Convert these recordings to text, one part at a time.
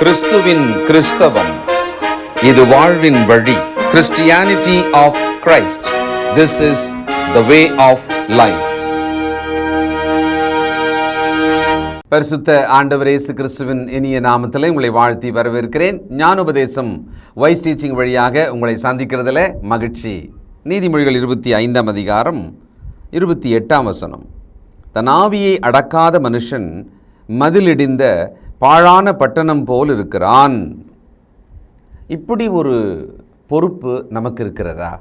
கிறிஸ்துவின் கிறிஸ்தவம். இது வாழ்வின் வழி. Christianity of Christ this is the way of life பரிசுத்த ஆண்டவர் இயேசு கிறிஸ்துவின் இனிய நாமத்தில் உங்களை வாழ்த்தி வரவேற்கிறேன். ஞானோபதேசம் வைஸ் டீச்சிங் வழியாக உங்களை சந்திக்கிறதுல மகிழ்ச்சி. நீதிமொழிகள் இருபத்தி ஐந்தாம் அதிகாரம் இருபத்தி எட்டாம் வசனம். தன் ஆவியை அடக்காத மனுஷன் மதிலிடிந்த பாழான பட்டணம் போல் இருக்கிறான். இப்படி ஒரு பொறுப்பு நமக்கு இருக்கிறதா?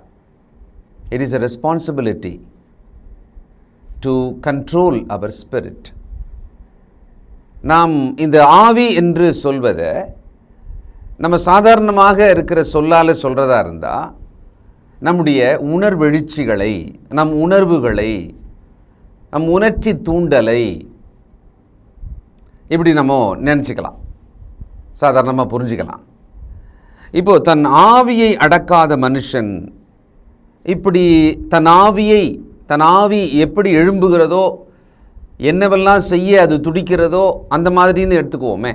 It is a responsibility to control our spirit நாம் இந்த ஆவி என்று சொல்வதை நம்ம சாதாரணமாக இருக்கிற சொல்லால் சொல்கிறதா இருந்தால் நம்முடைய உணர்வெழுச்சிகளை நம் உணர்வுகளை நம் உணர்ச்சி தூண்டலை இப்படி நம்ம நினச்சிக்கலாம். சாதாரணமாக புரிஞ்சுக்கலாம். இப்போது தன் ஆவியை அடக்காத மனுஷன் இப்படி தன் ஆவியை தன் ஆவி எப்படி எழும்புகிறதோ என்னவெல்லாம் செய்ய அது துடிக்கிறதோ அந்த மாதிரின்னு எடுத்துக்குவோமே.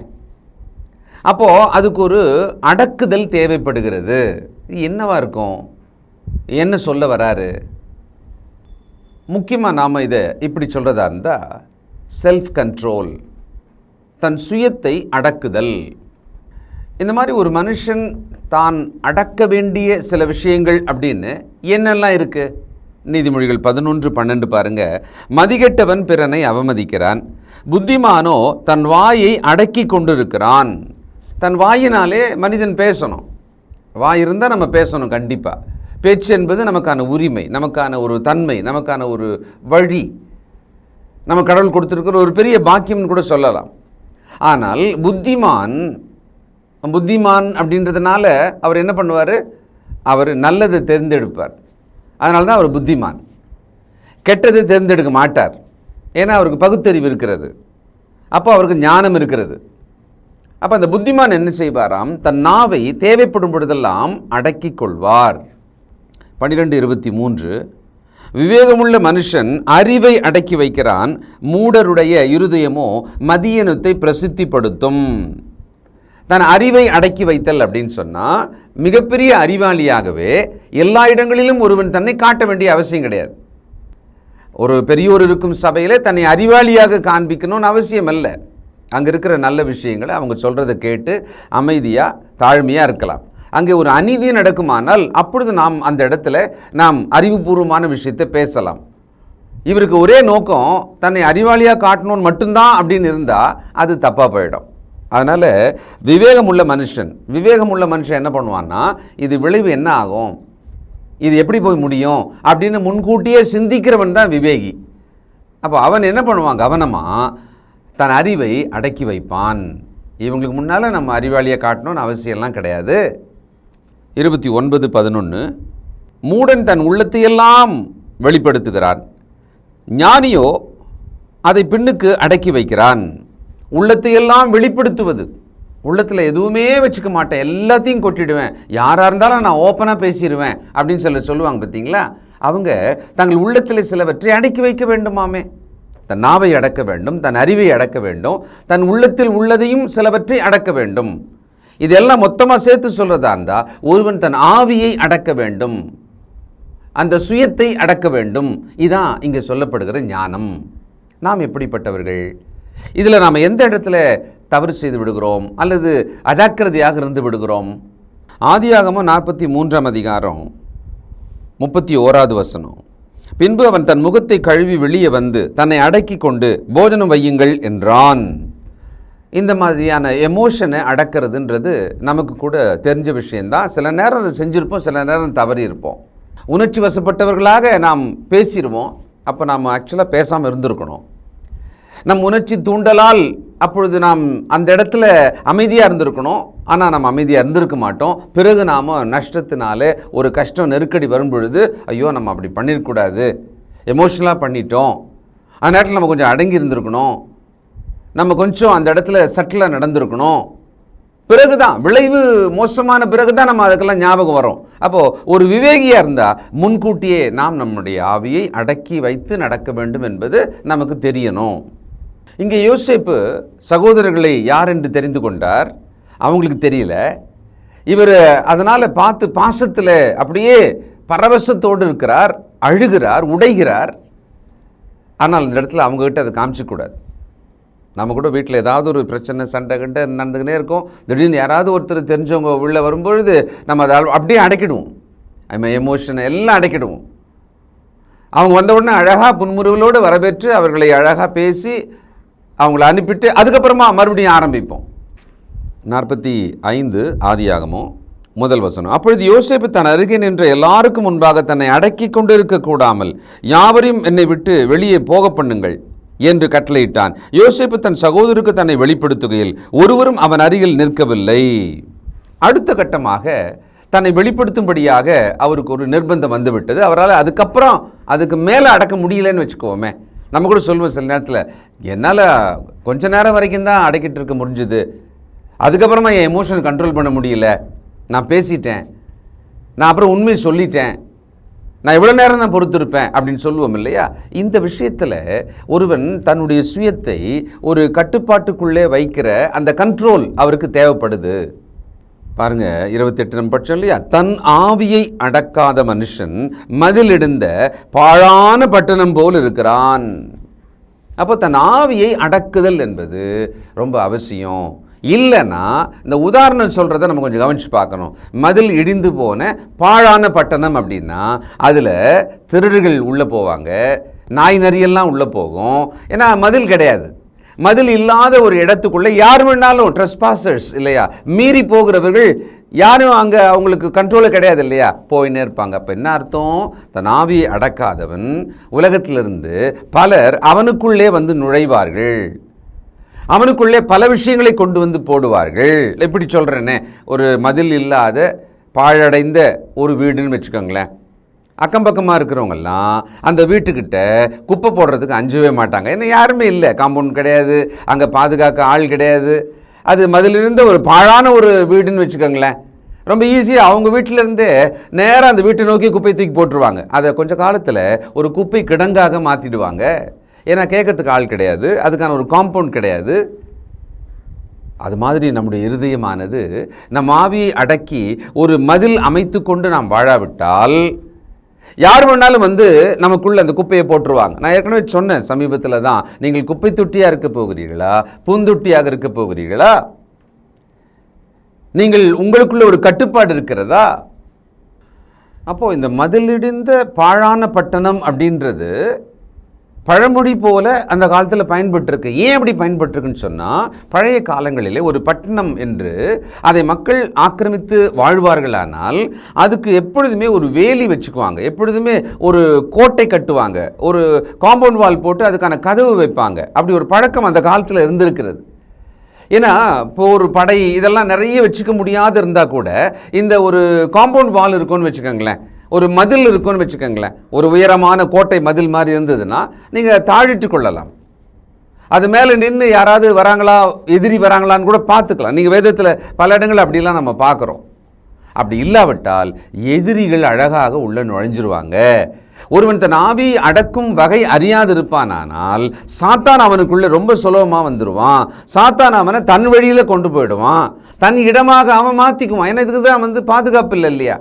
அப்போது அதுக்கு ஒரு அடக்குதல் தேவைப்படுகிறது. என்னவாக என்னவா இருக்கும்? என்ன சொல்ல வராரு? முக்கியமாக நாம் இதை இப்படி சொல்கிறதா இருந்தால் செல்ஃப் கண்ட்ரோல் தன் சுயத்தை அடக்குதல். இந்த மாதிரி ஒரு மனுஷன் தான் அடக்க வேண்டிய சில விஷயங்கள் அப்படின்னு என்னெல்லாம் இருக்குது நீதிமொழிகள் பதினொன்று பன்னெண்டு பாருங்க. மதிகெட்டவன் பிறனை அவமதிக்கிறான். புத்திமானோ தன் வாயை அடக்கி கொண்டிருக்கிறான். தன் வாயினாலே மனிதன் பேசணும். வாய் இருந்தால் நம்ம பேசணும் கண்டிப்பாக பேச்சு என்பது நமக்கான உரிமை நமக்கான ஒரு தன்மை நமக்கான ஒரு வழி. நம்ம கடவுள் கொடுத்துருக்கிற ஒரு பெரிய பாக்கியம்னு கூட சொல்லலாம். ஆனால் புத்திமான் புத்திமான் அப்படின்றதுனால அவர் என்ன பண்ணுவார்? அவர் நல்லதை தேர்ந்தெடுப்பார். அதனால தான் அவர் புத்திமான். கெட்டதை தேர்ந்தெடுக்க மாட்டார். ஏன்னா அவருக்கு பகுத்தறிவு இருக்கிறது. அப்போ அவருக்கு ஞானம் இருக்கிறது. அப்போ அந்த புத்திமான் என்ன செய்வாராம்? தன் நாவை தேவைப்படும் பொழுதெல்லாம் அடக்கிக் கொள்வார். பன்னிரெண்டு இருபத்தி மூன்று. விவேகமுள்ள மனுஷன் அறிவை அடக்கி வைக்கிறான். மூடருடைய இருதயமோ மதியனத்தை பிரசித்திப்படுத்தும். தன் அறிவை அடக்கி வைத்தல் அப்படின்னு சொன்னால் மிகப்பெரிய அறிவாளியாகவே எல்லா இடங்களிலும் ஒருவன் தன்னை காட்ட வேண்டிய அவசியம் கிடையாது. ஒரு பெரியோர் இருக்கும் சபையில் தன்னை அறிவாளியாக காண்பிக்கணும்னு அவசியம் இல்லை அங்கே இருக்கிற நல்ல விஷயங்களை அவங்க சொல்கிறத கேட்டு அமைதியாக தாழ்மையாக இருக்கலாம். அங்கே ஒரு அநீதி நடக்குமானால் அப்பொழுது நாம் அந்த இடத்துல நாம் அறிவுபூர்வமான விஷயத்தை பேசலாம். இவருக்கு ஒரே நோக்கம் தன்னை அறிவாளியாக காட்டணும்னு மட்டும்தான் அப்படின்னு இருந்தால் அது தப்பாக போயிடும். அதனால் விவேகமுள்ள மனுஷன் விவேகமுள்ள மனுஷன் என்ன பண்ணுவான்னா இது விளைவு என்ன ஆகும்? இது எப்படி போய் முடியும்? அப்படின்னு முன்கூட்டியே சிந்திக்கிறவன் தான் விவேகி. அப்போ அவன் என்ன பண்ணுவான்? கவனமாக தன் அறிவை அடக்கி வைப்பான். இவங்களுக்கு முன்னால் நம்ம அறிவாளியை காட்டணும்னு அவசியம்லாம் கிடையாது. இருபத்தி ஒன்பது பதினொன்று மூடன் தன் உள்ளத்தையெல்லாம் வெளிப்படுத்துகிறான். ஞானியோ அதை பின்னுக்கு அடக்கி வைக்கிறான். உள்ளத்தையெல்லாம் வெளிப்படுத்துவது. உள்ளத்தில் எதுவுமே வச்சுக்க மாட்டேன். எல்லாத்தையும் கொட்டிடுவேன். யாராக இருந்தாலும் நான் ஓப்பனாக பேசிடுவேன் அப்படின்னு சொல்லி சொல்லுவாங்க பார்த்தீங்களா? அவங்க தங்கள் உள்ளத்தில் சிலவற்றை அடக்கி வைக்க வேண்டுமாமே. தன் நாவை அடக்க வேண்டும் தன் அறிவை அடக்க வேண்டும் தன் உள்ளத்தில் உள்ளதையும் சிலவற்றை அடக்க வேண்டும். இதெல்லாம் மொத்தமாக சேர்த்து சொல்கிறதா இருந்தால் ஒருவன் தன் ஆவியை அடக்க வேண்டும். அந்த சுயத்தை அடக்க வேண்டும். இதான் இங்கே சொல்லப்படுகிற ஞானம். நாம் எப்படிப்பட்டவர்கள்? இதில் நாம் எந்த இடத்துல தவறு செய்து விடுகிறோம்? அல்லது அஜாக்கிரதையாக இருந்து விடுகிறோம்? ஆதியாகமோ நாற்பத்தி மூன்றாம் அதிகாரம் முப்பத்தி ஓராவது வசனம். பின்பு அவன் தன் முகத்தை கழுவி வெளியே வந்து தன்னை அடக்கி கொண்டு போஜனம் வையுங்கள் என்றான். இந்த மாதிரியான எமோஷனை அடக்கிறதுன்றது நமக்கு கூட தெரிஞ்ச விஷயந்தான் சில நேரம் அதை செஞ்சுருப்போம் சில நேரம் தவறி இருப்போம் உணர்ச்சி வசப்பட்டவர்களாக நாம் பேசிடுவோம். அப்போ நாம் ஆக்சுவலாக பேசாமல் இருந்திருக்கணும். நம் உணர்ச்சி தூண்டலால் அப்பொழுது நாம் அந்த இடத்துல அமைதியாக இருந்திருக்கணும். ஆனால் நம்ம அமைதியாக இருந்திருக்க மாட்டோம். பிறகு நாம் நஷ்டத்தினால ஒரு கஷ்டம் நெருக்கடி வரும் பொழுது ஐயோ நம்ம அப்படி பண்ணிடக்கூடாது எமோஷ்னலாக பண்ணிட்டோம். அந்த நேரத்தில் நம்ம கொஞ்சம் அடங்கி இருந்திருக்கணும். நம்ம கொஞ்சம் அந்த இடத்துல சட்டிலாக நடந்திருக்கணும். பிறகு தான் விளைவு மோசமான பிறகு தான் நம்ம அதுக்கெல்லாம் ஞாபகம் வரும். அப்போது ஒரு விவேகியாக இருந்தால் முன்கூட்டியே நாம் நம்முடைய ஆவியை அடக்கி வைத்து நடக்க வேண்டும் என்பது நமக்கு தெரியணும். இங்கே யோசிப்பு சகோதரர்களை யார் என்று தெரிந்து கொண்டார்? அவங்களுக்கு தெரியல. இவர் அதனால் பார்த்து பாசத்தில் அப்படியே பரவசத்தோடு இருக்கிறார் அழுகிறார் உடைகிறார். ஆனால் இந்த இடத்துல அவங்கக்கிட்ட அதை காமிச்சிக்கூடாது. நம்ம கூட வீட்டில் ஏதாவது ஒரு பிரச்சனை சண்டை கண்டை நடந்துக்கினே இருக்கும். திடீர்னு யாராவது ஒருத்தர் தெரிஞ்சவங்க உள்ளே வரும்பொழுது நம்ம அதை அப்படியே அடக்கிடுவோம். நம்ம எமோஷனை எல்லாம் அடைக்கிடுவோம். அவங்க வந்த உடனே அழகாக புன்முறுவலோடு வரவேற்று அவர்களை அழகாக பேசி அவங்கள அனுப்பிட்டு அதுக்கப்புறமா மறுபடியும் ஆரம்பிப்போம். நாற்பத்தி ஐந்து ஆதியாகமோ முதல் வசனம். அப்பொழுது யோசேப்பு தன் அருகே நின்ற எல்லாருக்கும் முன்பாக தன்னை அடக்கி கொண்டிருக்க கூடாமல் யாவரையும் என்னை விட்டு வெளியே போக பண்ணுங்கள். என்று கட்டளையிட்டான். யோசிப்பு தன் சகோதரருக்கு தன்னை வெளிப்படுத்துகையில் ஒருவரும் அவன் அருகில் நிற்கவில்லை. அடுத்த கட்டமாக தன்னை வெளிப்படுத்தும்படியாக அவருக்கு ஒரு நிர்பந்தம் வந்துவிட்டது. அவரால் அதுக்கப்புறம் அதுக்கு மேலே அடக்க முடியலன்னு வச்சுக்கோமே. நம்ம கூட சொல்லுவோம் சில நேரத்தில் என்னால் கொஞ்ச நேரம் வரைக்கும் தான் அடக்கிட்டு இருக்க முடிஞ்சுது. அதுக்கப்புறமா என் எமோஷனை கண்ட்ரோல் பண்ண முடியல. நான் பேசிட்டேன். நான் அப்புறம் உண்மையை சொல்லிட்டேன். நான் இவ்வளோ நேரம் தான் பொறுத்திருப்பேன் அப்படின்னு சொல்லுவோம் இல்லையா? இந்த விஷயத்தில் ஒருவன் தன்னுடைய சுயத்தை ஒரு கட்டுப்பாட்டுக்குள்ளே வைக்கிற அந்த கண்ட்ரோல் அவருக்கு தேவைப்படுது. பாருங்க இருபத்தெட்டு நம்ம பட்சம் இல்லையா? தன் ஆவியை அடக்காத மனுஷன் மதிலிடுந்த பாழான பட்டணம் போல் இருக்கிறான். அப்போ தன் ஆவியை அடக்குதல் என்பது ரொம்ப அவசியம். இல்லைன்னா இந்த உதாரணம் சொல்கிறத நம்ம கொஞ்சம் கவனித்து பார்க்கணும். மதில் இடிந்து போன பாழான பட்டணம் அப்படின்னா அதில் திருடர்கள் உள்ளே போவாங்க நாய் நரியெல்லாம் உள்ளே போகும். ஏன்னா மதில் கிடையாது. மதில் இல்லாத ஒரு இடத்துக்குள்ளே யார் வேணாலும் ட்ரெஸ்பாசர்ஸ் இல்லையா? மீறி போகிறவர்கள் யாரும் அங்கே அவங்களுக்கு கண்ட்ரோலு கிடையாது இல்லையா? போயின்னே இருப்பாங்க. அப்போ என்ன அர்த்தம்? தன் ஆவியை அடக்காதவன். உலகத்திலிருந்து பலர் அவனுக்குள்ளே வந்து நுழைவார்கள். அவனுக்குள்ளே பல விஷயங்களை கொண்டு வந்து போடுவார்கள். எப்படி சொல்கிறேன்னே ஒரு மதில் இல்லாத பாழடைந்த ஒரு வீடுன்னு வச்சுக்கோங்களேன். அக்கம் பக்கமாக இருக்கிறவங்கெல்லாம் அந்த வீட்டுக்கிட்ட குப்பை போடுறதுக்கு அஞ்சவே மாட்டாங்க. ஏன்னா யாருமே இல்லை. காம்பவுண்ட் கிடையாது அங்கே பாதுகாக்க ஆள் கிடையாது. அது மதிலிருந்த ஒரு பாழான ஒரு வீடுன்னு வச்சுக்கோங்களேன். ரொம்ப ஈஸியாக அவங்க வீட்டிலேருந்தே நேராக அந்த வீட்டை நோக்கி குப்பை தூக்கி போட்டுருவாங்க. அதை கொஞ்சம் காலத்தில் ஒரு குப்பை கிடங்காக மாற்றிடுவாங்க ஏன்னா கேட்கறதுக்கு ஆள் கிடையாது அதுக்கான ஒரு காம்பவுண்ட் கிடையாது. அது மாதிரி நம்முடைய இருதயமானது நம் ஆவியை அடக்கி ஒரு மதில் அமைத்து கொண்டு நாம் வாழாவிட்டால் யார் வேணாலும் வந்து நமக்குள்ளே அந்த குப்பையை போட்டுருவாங்க. நான் ஏற்கனவே சொன்னேன் சமீபத்தில் தான் நீங்கள் குப்பை தொட்டியாக இருக்க போகிறீர்களா? பூந்தொட்டியாக இருக்க போகிறீர்களா? நீங்கள் உங்களுக்குள்ள ஒரு கட்டுப்பாடு இருக்கிறதா? அப்போது இந்த மதிலிடிந்த பாழான பட்டணம் அப்படின்றது பழமொழி போல அந்த காலத்தில் பயன்பட்டுருக்கு. ஏன் அப்படி பயன்பட்டுருக்குன்னு சொன்னால் பழைய காலங்களிலே ஒரு பட்டணம் என்று அதை மக்கள் ஆக்கிரமித்து வாழ்வார்களானால் அதுக்கு எப்பொழுதுமே ஒரு வேலி வச்சுக்குவாங்க. எப்பொழுதுமே ஒரு கோட்டை கட்டுவாங்க. ஒரு காம்பவுண்ட் வால் போட்டு அதுக்கான கதவு வைப்பாங்க. அப்படி ஒரு பழக்கம் அந்த காலத்தில் இருந்திருக்கிறது. ஏன்னா இப்போ ஒரு படை இதெல்லாம் நிறைய வச்சுக்க முடியாது இருந்தால் கூட இந்த ஒரு காம்பவுண்ட் வால் இருக்கும்னு வச்சுக்கோங்களேன். ஒரு மதில் இருக்கும்னு வச்சுக்கோங்களேன். ஒரு உயரமான கோட்டை மதில் மாதிரி இருந்ததுன்னா நீங்கள் தாழிட்டு கொள்ளலாம். அது மேலே நின்று யாராவது வராங்களா எதிரி வராங்களான்னு கூட பார்த்துக்கலாம். நீங்கள் வேதத்தில் பல இடங்கள் அப்படிலாம் நம்ம பார்க்குறோம். அப்படி இல்லாவிட்டால் எதிரிகள் அழகாக உள்ள நுழைஞ்சிருவாங்க. ஒருவன் தன் ஆவி அடக்கும் வகை அறியாதிருப்பானானால் சாத்தான் அவனுக்குள்ளே ரொம்ப சுலபமாக வந்துடுவான் சாத்தான் அவனை தன் வழியில் கொண்டு போயிடுவான். தன் இடமாக அவன் மாற்றிக்குவான் ஏன்னா இதுக்கு தான் வந்து பாதுகாப்பு இல்லை இல்லையா?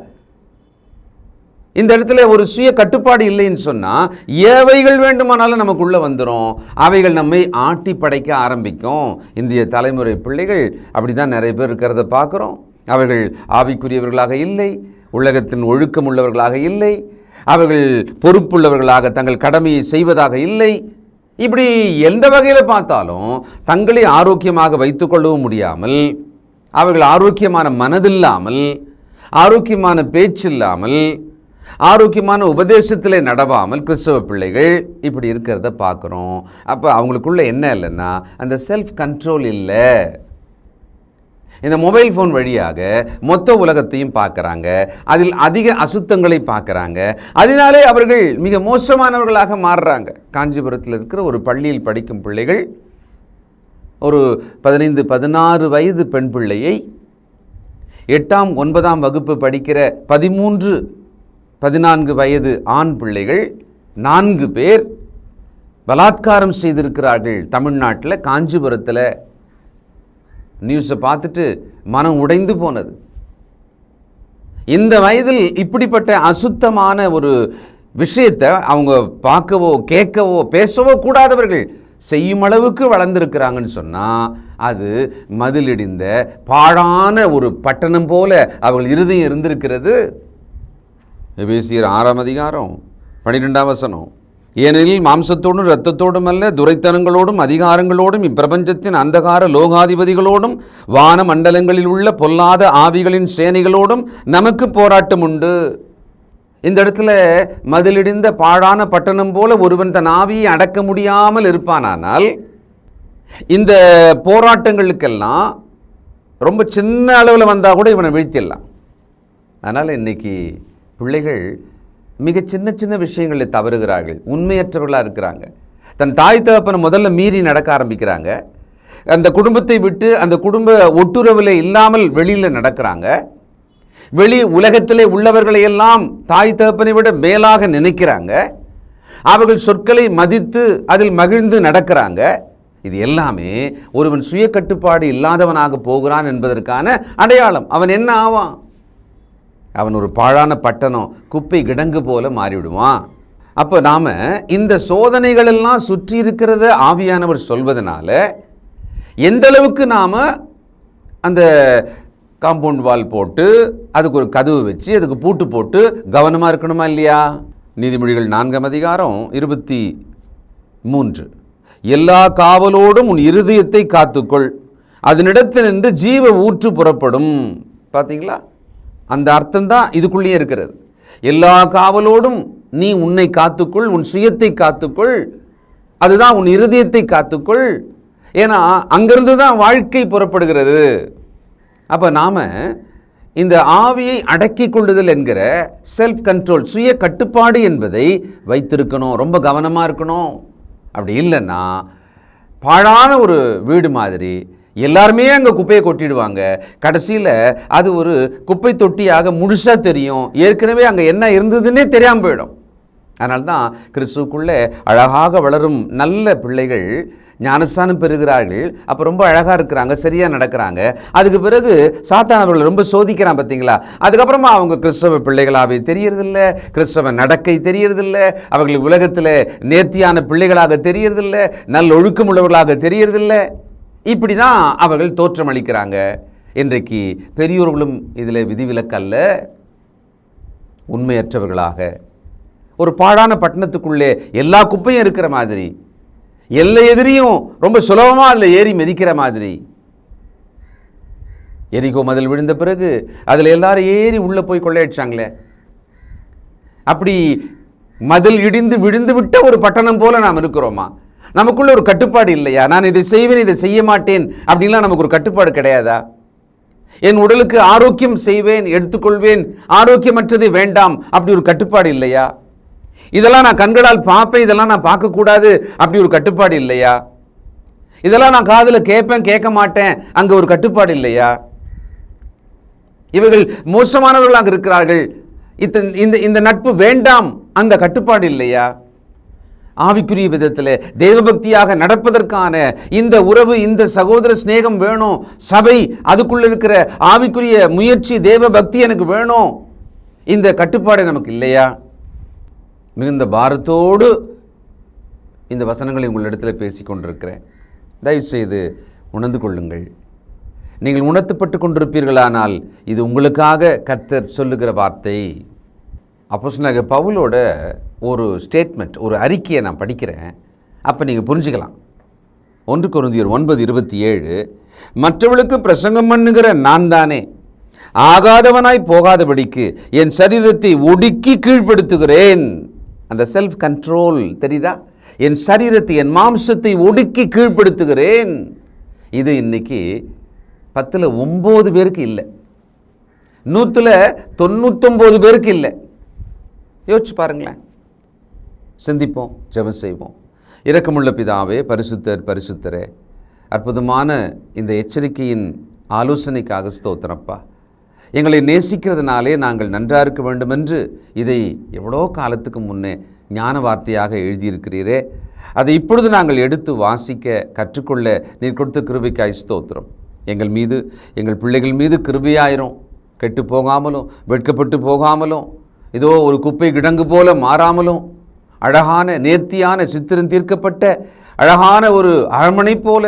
இந்த இடத்துல ஒரு சுய கட்டுப்பாடு இல்லைன்னு சொன்னால் ஏவைகள் வேண்டுமானாலும் நமக்குள்ளே வந்துடும் அவைகள் நம்மை ஆட்டி படைக்க ஆரம்பிக்கும். இந்திய தலைமுறை பிள்ளைகள் அப்படி தான் நிறைய பேர் இருக்கிறத பார்க்குறோம். அவர்கள் ஆவிக்குரியவர்களாக இல்லை உலகத்தின் ஒழுக்கம் உள்ளவர்களாக இல்லை அவர்கள் பொறுப்புள்ளவர்களாக தங்கள் கடமையை செய்வதாக இல்லை. இப்படி எந்த வகையில் பார்த்தாலும் தங்களை ஆரோக்கியமாக வைத்துக்கொள்ளவும் முடியாமல் அவர்கள் ஆரோக்கியமான மனதில்லாமல் ஆரோக்கியமான பேச்சில்லாமல் ஆரோக்கியமான உபதேசத்திலே நடவாமல் கிறிஸ்தவ பிள்ளைகள் இப்படி இருக்கிறத பார்க்குறோம். அப்போ அவங்களுக்குள்ள என்ன இல்லைன்னா அந்த செல்ஃப் கண்ட்ரோல் இல்லை. இந்த மொபைல் ஃபோன் வழியாக மொத்த உலகத்தையும் பார்க்குறாங்க. அதில் அதிக அசுத்தங்களை பார்க்குறாங்க. அதனாலே அவர்கள் மிக மோசமானவர்களாக மாறுறாங்க. காஞ்சிபுரத்தில் இருக்கிற ஒரு பள்ளியில் படிக்கும் பிள்ளைகள் ஒரு பதினைந்து பதினாறு வயது பெண் பிள்ளையை எட்டாம் ஒன்பதாம் வகுப்பு படிக்கிற பதிமூன்று பதினான்கு வயது ஆண் பிள்ளைகள் நான்கு பேர் பலாத்காரம் செய்திருக்கிறார்கள். தமிழ்நாட்டில் காஞ்சிபுரத்தில் நியூஸை பார்த்துட்டு மனம் உடைந்து போனது. இந்த வயதில் இப்படிப்பட்ட அசுத்தமான ஒரு விஷயத்தை அவங்க பார்க்கவோ கேட்கவோ பேசவோ கூடாதவர்கள் செய்யும் அளவுக்கு வளர்ந்துருக்கிறாங்கன்னு சொன்னால் அது மதிலிடிந்த பாழான ஒரு பட்டணம் போல அவர்கள் இருதயம் இருந்திருக்கிறது. எபேசியர் ஆறாம் அதிகாரம் பன்னிரெண்டாம் வசனம். ஏனெனில் மாம்சத்தோடும் இரத்தத்தோடும் அல்ல துரைத்தனங்களோடும் அதிகாரங்களோடும் இப்பிரபஞ்சத்தின் அந்தகார லோகாதிபதிகளோடும் வான மண்டலங்களில் உள்ள பொல்லாத ஆவிகளின் சேனைகளோடும் நமக்கு போராட்டம் உண்டு. இந்த இடத்துல மதிலிடிந்த பாழான பட்டணம் போல ஒருவன் தன் ஆவியை அடக்க முடியாமல் இருப்பானானால் இந்த போராட்டங்களுக்கெல்லாம் ரொம்ப சின்ன அளவில் வந்தால் கூட இவனை வீழ்த்திடலாம். அதனால் இன்னைக்கு பிள்ளைகள் மிக சின்ன சின்ன விஷயங்களில் தவறுகிறார்கள் உண்மையற்றவர்களாக இருக்கிறாங்க. தன் தாய் தகப்பனை முதல்ல மீறி நடக்க ஆரம்பிக்கிறாங்க. அந்த குடும்பத்தை விட்டு அந்த குடும்ப ஒட்டுறவில் இல்லாமல் வெளியில் நடக்கிறாங்க. வெளி உலகத்திலே உள்ளவர்களை எல்லாம் தாய் தகப்பனை விட மேலாக நினைக்கிறாங்க. அவர்கள் சொற்களை மதித்து அதில் மகிழ்ந்து நடக்கிறாங்க. இது எல்லாமே ஒருவன் சுய கட்டுப்பாடு இல்லாதவனாக போகிறான் என்பதற்கான அடையாளம். அவன் என்ன ஆவான்? அவன் ஒரு பாழான பட்டணம் குப்பை கிடங்கு போல மாறிவிடுவான். அப்போ நாம் இந்த சோதனைகளெல்லாம் சுற்றி இருக்கிறத ஆவியானவர் சொல்வதனால எந்த அளவுக்கு நாம் அந்த காம்பவுண்ட் வால் போட்டு அதுக்கு ஒரு கதவு வச்சு அதுக்கு பூட்டு போட்டு கவனமாக இருக்கணுமா இல்லையா? நீதிமொழிகள் நான்காம் அதிகாரம் இருபத்தி மூன்று. எல்லா காவலோடும் உன் இருதயத்தை காத்துக்கொள். அதனிடத்தில் நின்று ஜீவ ஊற்று புறப்படும். பார்த்தீங்களா? அந்த அர்த்தம்தான் இதுக்குள்ளேயே இருக்கிறது. எல்லா காவலோடும் நீ உன்னை காத்துக்கொள் உன் சுயத்தை காத்துக்கொள் அதுதான் உன் இருதயத்தை காத்துக்கொள். ஏன்னா அங்கிருந்து தான் வாழ்க்கை புறப்படுகிறது. அப்போ நாம் இந்த ஆவியை அடக்கி கொள்ளுதல் என்கிற செல்ஃப் கண்ட்ரோல் சுய கட்டுப்பாடு என்பதை வைத்திருக்கணும் ரொம்ப கவனமாக இருக்கணும். அப்படி இல்லைன்னா பாழான ஒரு வீடு மாதிரி எல்லாருமே அங்கே குப்பையை கொட்டிடுவாங்க. கடைசியில் அது ஒரு குப்பை தொட்டியாக முழுசாக தெரியும். ஏற்கனவே அங்கே என்ன இருந்ததுன்னே தெரியாமல் போயிடும். அதனால தான் கிறிஸ்துக்குள்ளே அழகாக வளரும் நல்ல பிள்ளைகள் ஞானஸ்தானம் பெறுகிறார்கள். அப்போ ரொம்ப அழகாக இருக்கிறாங்க சரியாக நடக்கிறாங்க. அதுக்கு பிறகு சாத்தான் அவர்களை ரொம்ப சோதிக்கிறான் பார்த்தீங்களா அதுக்கப்புறமா அவங்க கிறிஸ்தவ பிள்ளைகளாகவே தெரியறதில்ல. கிறிஸ்தவ நடக்கை தெரியறதில்ல. அவர்கள் உலகத்தில் நேர்த்தியான பிள்ளைகளாக தெரியறதில்ல. நல்ல ஒழுக்கமுள்ளவர்களாக தெரியறதில்லை. இப்படி தான் அவர்கள் தோற்றமளிக்கிறாங்க இன்றைக்கு பெரியோர்களும் இதில் விதிவிலக்கல்ல. உண்மையற்றவர்களாக. ஒரு பாழான பட்டணத்துக்குள்ளே எல்லா குப்பையும் இருக்கிற மாதிரி. எல்லா எதிரியும் ரொம்ப சுலபமாக அதில் ஏறி மிதிக்கிற மாதிரி. எரிகோ மதில் விழுந்த பிறகு அதில் எல்லாரும் ஏறி உள்ளே போய் கொள்ளையடிச்சாங்களே. அப்படி மதில் இடிந்து விழுந்து விட்ட ஒரு பட்டணம் போல நாம் இருக்கிறோமா? நமக்குள்ள ஒரு கட்டுப்பாடு இல்லையா? நான் இதை செய்வேன் இதை செய்ய மாட்டேன் அப்படின்லாம் நமக்கு ஒரு கட்டுப்பாடு கிடையாதா? என் உடலுக்கு ஆரோக்கியம் செய்வேன் எடுத்துக்கொள்வேன் ஆரோக்கியமற்றது வேண்டாம் அப்படி ஒரு கட்டுப்பாடு இல்லையா? இதெல்லாம் நான் கண்களால் பார்ப்பேன் இதெல்லாம் நான் பார்க்கக்கூடாது அப்படி ஒரு கட்டுப்பாடு இல்லையா? இதெல்லாம் நான் காதில் கேட்பேன் கேட்க மாட்டேன் அங்கே ஒரு கட்டுப்பாடு இல்லையா? இவர்கள் மோசமானவர்களாக இருக்கிறார்கள். இந்த இந்த நட்பு வேண்டாம் அந்த கட்டுப்பாடு இல்லையா? ஆவிக்குரிய விதத்தில் தேவபக்தியாக நடப்பதற்கான இந்த உறவு இந்த சகோதர சிநேகம் வேணும் சபை அதுக்குள்ள இருக்கிற ஆவிக்குரிய முயற்சி தேவ பக்தி எனக்கு வேணும் இந்த கட்டுப்பாடு நமக்கு இல்லையா? மிகுந்த பாரத்தோடு இந்த வசனங்களை உங்களிடத்தில் பேசி கொண்டிருக்கிறேன். தயவுசெய்து உணர்ந்து கொள்ளுங்கள். நீங்கள் உணர்த்தப்பட்டு கொண்டிருப்பீர்களானால் இது உங்களுக்காக கத்தர் சொல்லுகிற வார்த்தை. அப்போ பவுலோட ஒரு ஸ்டேட்மெண்ட் ஒரு அறிக்கையை நான் படிக்கிறேன். அப்போ நீங்கள் புரிஞ்சுக்கலாம். ஒன்று குருந்தியர் ஒன்பது இருபத்தி ஏழு மற்றவளுக்கு பிரசங்கம் பண்ணுகிற நான் தானே. ஆகாதவனாய் போகாதபடிக்கு என் சரீரத்தை ஒடுக்கி கீழ்ப்படுத்துகிறேன். அந்த செல்ஃப் கண்ட்ரோல் தெரியுதா? என் சரீரத்தை என் மாம்சத்தை ஒடுக்கி கீழ்ப்படுத்துகிறேன். இது இன்னைக்கு பத்தில் ஒம்பது பேருக்கு இல்லை. நூற்றில் தொண்ணூத்தொம்பது பேருக்கு இல்லை. யோசிச்சு பாருங்களேன். சிந்திப்போம் ஜெபம் செய்வோம். இரக்கமுள்ள பிதாவே பரிசுத்தர் பரிசுத்தரே அற்புதமான இந்த எச்சரிக்கையின் ஆலோசனைக்காக ஸ்தோத்திரப்பா எங்களை நேசிக்கிறதுனாலே நாங்கள் நன்றாக இருக்க வேண்டுமென்று இதை எவ்வளோ காலத்துக்கு முன்னே ஞான வார்த்தையாக எழுதியிருக்கிறீரே. அதை இப்பொழுது நாங்கள் எடுத்து வாசிக்க கற்றுக்கொள்ள நீர் கொடுத்த கிருபிக்காய் ஸ்தோத்திரம். எங்கள் மீது எங்கள் பிள்ளைகள் மீது கிருபியாயிரும். கெட்டு போகாமலும் வெட்கப்பட்டு போகாமலும் ஏதோ ஒரு குப்பை கிடங்கு போல மாறாமலும் அழகான நேர்த்தியான சித்திரம் தீர்க்கப்பட்ட அழகான ஒரு அரண்மனை போல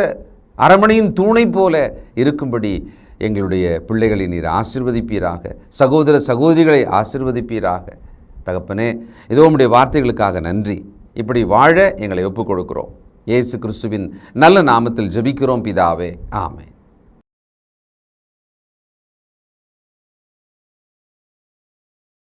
அரமனையின் தூணை போல இருக்கும்படி எங்களுடைய பிள்ளைகளை நீர் ஆசிர்வதிப்பீராக சகோதர சகோதரிகளை ஆசிர்வதிப்பீராக. தகப்பனே ஏதோ உடைய வார்த்தைகளுக்காக நன்றி. இப்படி வாழ எங்களை ஒப்புக் கொடுக்கிறோம் இயேசு கிறிஸ்துவின் நல்ல நாமத்தில் ஜெபிக்கிறோம் பிதாவே. ஆமை